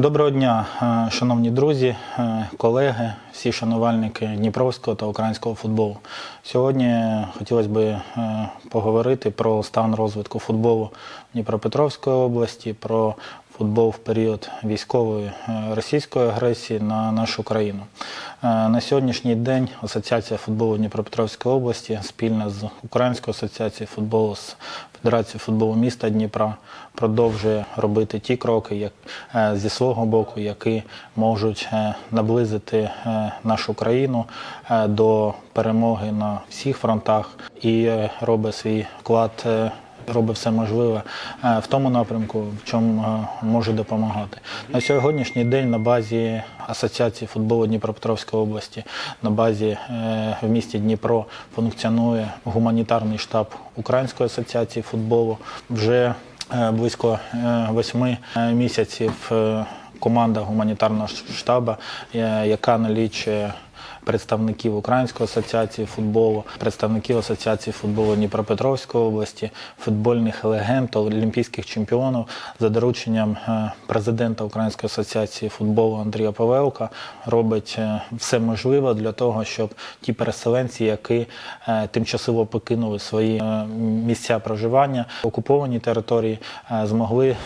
Доброго дня, е, шановні друзі, е, колеги, всі шанувальники Дніпровського та українського футболу. Сьогодні хотілося б е, поговорити про стан розвитку футболу Дніпропетровської області, про футбол в період військової е, російської агресії на нашу країну. Е, На сьогоднішній день Асоціація футболу Дніпропетровської області спільно з Українською асоціацією футболу з Федерацією футболу міста Дніпра продовжує робити ті кроки, як е, зі свого боку, які можуть наблизити нашу країну до перемоги на всіх фронтах і робить свій вклад. Робить все можливе е, в тому напрямку, в чому е, може допомагати. На сьогоднішній день на базі Асоціації футболу Дніпропетровської області, на базі е, в місті Дніпро функціонує гуманітарний штаб Української асоціації футболу. Вже близько восьми місяців команда гуманітарного штабу, яка налічує представників Української асоціації футболу, представників Асоціації футболу Дніпропетровської області, футбольних легенд, олімпійських чемпіонів за дорученням е, президента Української асоціації футболу Андрія Павелка робить е, все можливе для того, щоб ті переселенці, які е, тимчасово покинули свої місця проживання, окуповані території, змогли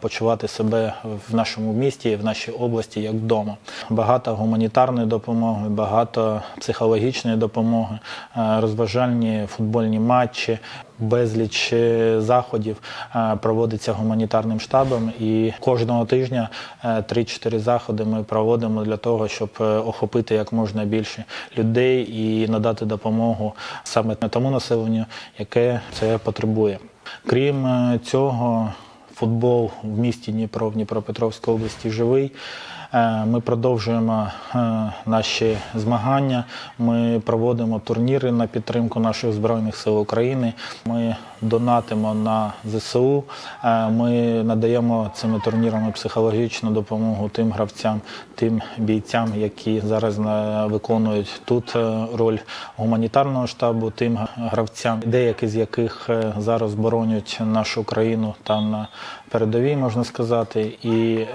почувати себе в нашому місті в нашій області як вдома. Багато гуманітарної допомоги, багато психологічної допомоги, е, розважальні футбольні матчі. Безліч е, заходів е, проводиться гуманітарним штабом, і кожного тижня е, 3-4 заходи ми проводимо для того, щоб охопити як можна більше людей і надати допомогу саме тому населенню, яке це потребує. Крім цього, футбол в місті Дніпро, в Дніпропетровській області живий. Е, Ми продовжуємо е, наші змагання. Ми проводимо турніри на підтримку наших збройних сил України. Ми донатимо на ЗСУ. Е, Ми надаємо цими турнірами психологічну допомогу тим гравцям, тим бійцям, які зараз е, виконують тут е, роль гуманітарного штабу, тим гравцям, деякі з яких зараз боронять нашу країну там на передовій, можна сказати. І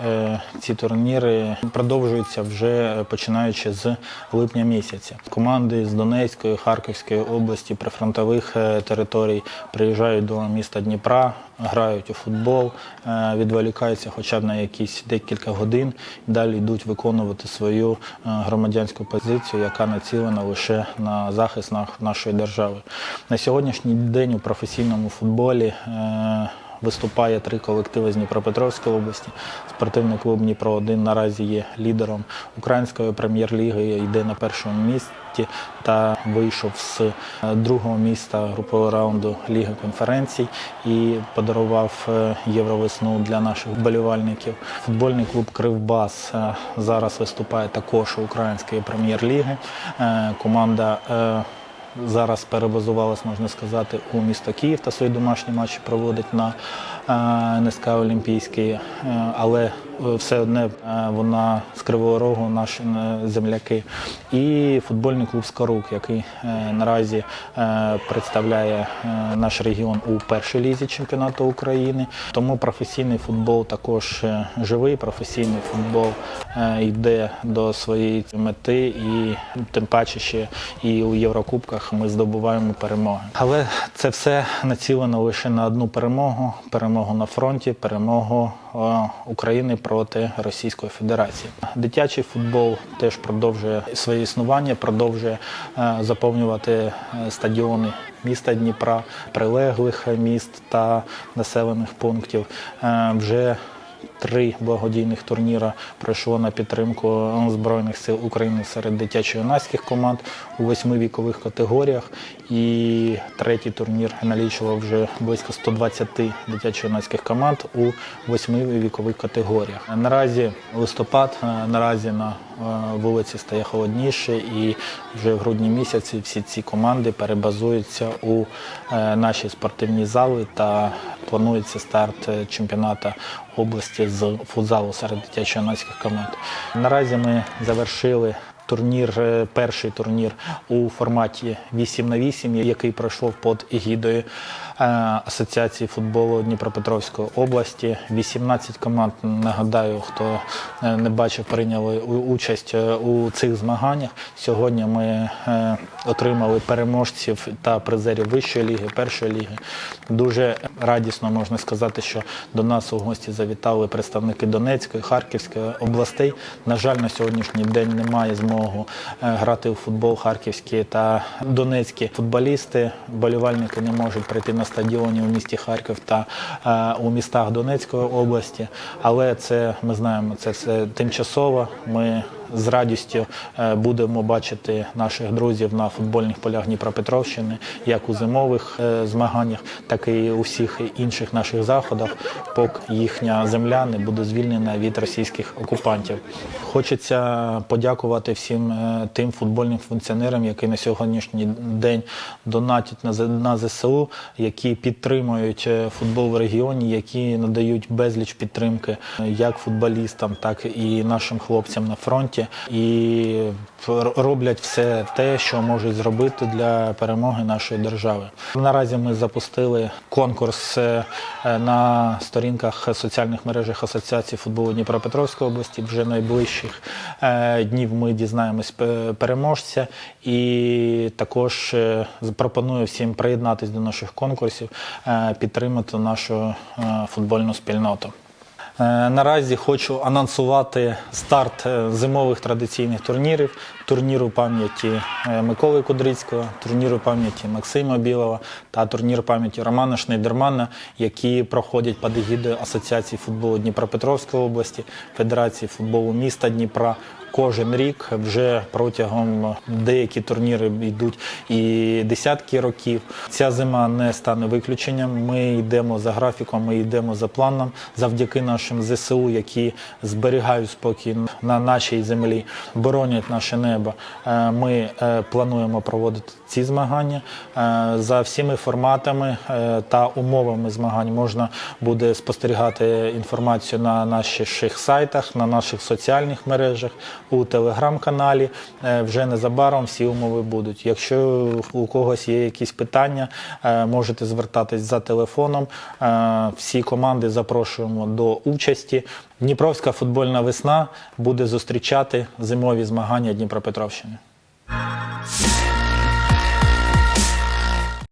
ці турніри продовжуються вже починаючи з липня місяця. Команди з Донецької, Харківської області, прифронтових територій приїжджають до міста Дніпра, грають у футбол, е, відволікаються хоча б на якісь декілька годин, далі йдуть виконувати свою е, громадянську позицію, яка націлена лише на захист нашої держави. На сьогоднішній день у професійному футболі. Виступає три колективи з Дніпропетровської області. Спортивний клуб Дніпро 1 наразі є лідером української прем'єр-ліги, йде на першому місці та вийшов з е, другого міста групового раунду Ліги конференцій і подарував е, євровесну для наших вболівальників. Футбольний клуб Кривбас е, зараз виступає також у української прем'єр-ліги. Команда зараз перебазувалась, можна сказати, у місто Київ та свої домашні матчі проводить на е, НСК Олімпійський, Е, але все одне е, вона з Кривого Рогу, наші е, земляки. І футбольний клуб Скорук, який е, наразі е, представляє е, наш регіон у першій лізі чемпіонату України. Тому професійний футбол також е, живий, професійний футбол е, йде до своєї мети, і тим паче ще і у Єврокубках ми здобуваємо перемоги. Але це все націлено лише на одну перемогу: перемогу на фронті, перемогу е, України проти Російської Федерації. Дитячий футбол теж продовжує своє існування, продовжує е, заповнювати е, стадіони міста Дніпра, прилеглих міст та населених пунктів. Е, Вже Три благодійних турніра пройшло на підтримку Збройних сил України серед дитячо-юнацьких команд у восьми вікових категоріях. І третій турнір налічував вже близько 120 дитячо-юнацьких команд у восьми вікових категоріях. Наразі листопад, е, наразі на е, вулиці стає холодніше, і вже в грудні місяці всі ці команди перебазуються у е, наші спортивні зали та планується старт чемпіонату області з футзалу серед дитячо-юнацьких команд. Наразі ми завершили турнір, е, перший турнір у форматі 8 на 8, який пройшов під егідою Асоціації футболу Дніпропетровської області. 18 команд, нагадаю, хто е, не бачив, прийняли участь е, у цих змаганнях. Сьогодні ми е, отримали переможців та призерів вищої ліги, першої ліги. Дуже радісно можна сказати, що до нас у гості завітали представники Донецької, Харківської областей. На жаль, на сьогоднішній день немає змогу е, грати у футбол харківські та донецькі футболісти. Болівальники не можуть прийти на стадіоні у місті Харків та е, у містах Донецької області. Але це ми знаємо, це все тимчасово. Ми з радістю е, будемо бачити наших друзів на футбольних полях Дніпропетровщини, як у зимових е, змаганнях, так і у всіх інших наших заходах, поки їхня земля не буде звільнена від російських окупантів. Хочеться подякувати всім е, тим футбольним функціонерам, які на сьогоднішній день донатять на ЗСУ, які підтримують футбол в регіоні, які надають безліч підтримки як футболістам, так і нашим хлопцям на фронті, і роблять все те, що можуть зробити для перемоги нашої держави. Наразі ми запустили конкурс е, на сторінках соціальних мережах Асоціації футболу Дніпропетровської області. Вже найближчих е, днів ми дізнаємось переможця, і також е, пропоную всім приєднатись до наших конкурсів, підтримати нашу футбольну спільноту. Е, Наразі хочу анонсувати старт е, зимових традиційних турнірів, турніру пам'яті е, Миколи Кудрицького, турніру пам'яті Максима Білова та турнір пам'яті Романа Шнейдермана, які проходять під егідою Асоціації футболу Дніпропетровської області, Федерації футболу міста Дніпра. Кожен рік вже протягом деякі турніри йдуть і десятки років. Ця зима не стане виключенням. Ми йдемо за графіком, ми йдемо за планом завдяки нашим ЗСУ, які зберігають спокій на нашій землі, боронять наше небо. Е, Ми е, плануємо проводити ці змагання Е, за всіми форматами та умовами змагань. Можна буде спостерігати інформацію на наших сайтах, на наших соціальних мережах, у телеграм-каналі. Вже незабаром всі умови будуть. Якщо у когось є якісь питання, можете звертатись за телефоном. Всі команди запрошуємо до участі. Дніпровська футбольна весна буде зустрічати зимові змагання Дніпропетровщини.